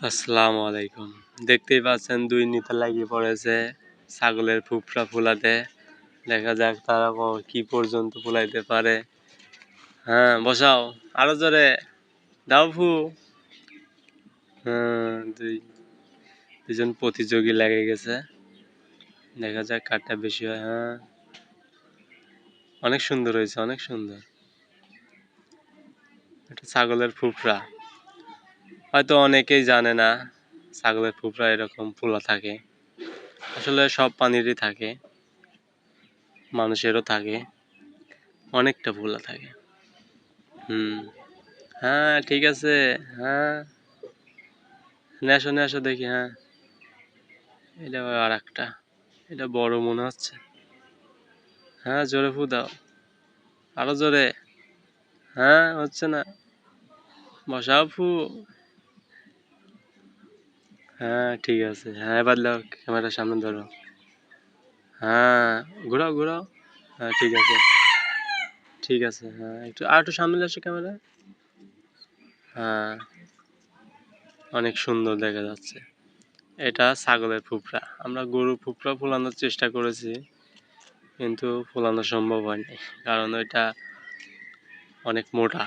আসসালামু আলাইকুম। দেখতেই পাচ্ছেন দুই নিতে লাগিয়ে পড়েছে ছাগলের ফুফরা ফুলাতে। দেখা যাক তারা কি পর্যন্ত ফুলাইতে পারে। হ্যাঁ বসাও। আরও জোরে। দাও ফু। হ্যাঁ দুই দুজন প্রতিযোগী লেগে গেছে। দেখা যাক কাঠটা বেশি হয়। হ্যাঁ। অনেক সুন্দর হয়েছে, অনেক সুন্দর। এটা ছাগলের ফুফরা। হয়তো অনেকেই জানে না, ছাগলের ফুফরা এরকম ফোলা থাকে। আসলে সব পানিরই থাকে, মানুষেরও থাকে, অনেকটা ফোলা থাকে। হুম হ্যাঁ ঠিক আছে হ্যাঁ। নেশো নেশো দেখি হ্যাঁ। এটা আর একটা এটা বড় মনে হচ্ছে। হ্যাঁ জোরে ফু দাও। আরও জোরে। হ্যাঁ হচ্ছে না। বসাও ফু। হ্যাঁ ঠিক আছে। হ্যাঁ এবার দাও ক্যামেরার সামনে ধরো। হ্যাঁ ঘোরাও ঘোরাও। হ্যাঁ ঠিক আছে। ঠিক আছে হ্যাঁ একটু, আর একটু সামনে আসো ক্যামেরা হ্যাঁ অনেক সুন্দর দেখা যাচ্ছে। এটা ছাগলের ফুফরা। আমরা গরু ফুফরা ফোলানোর চেষ্টা করেছি, কিন্তু ফোলানো সম্ভব হয়নি, কারণ ওইটা অনেক মোটা।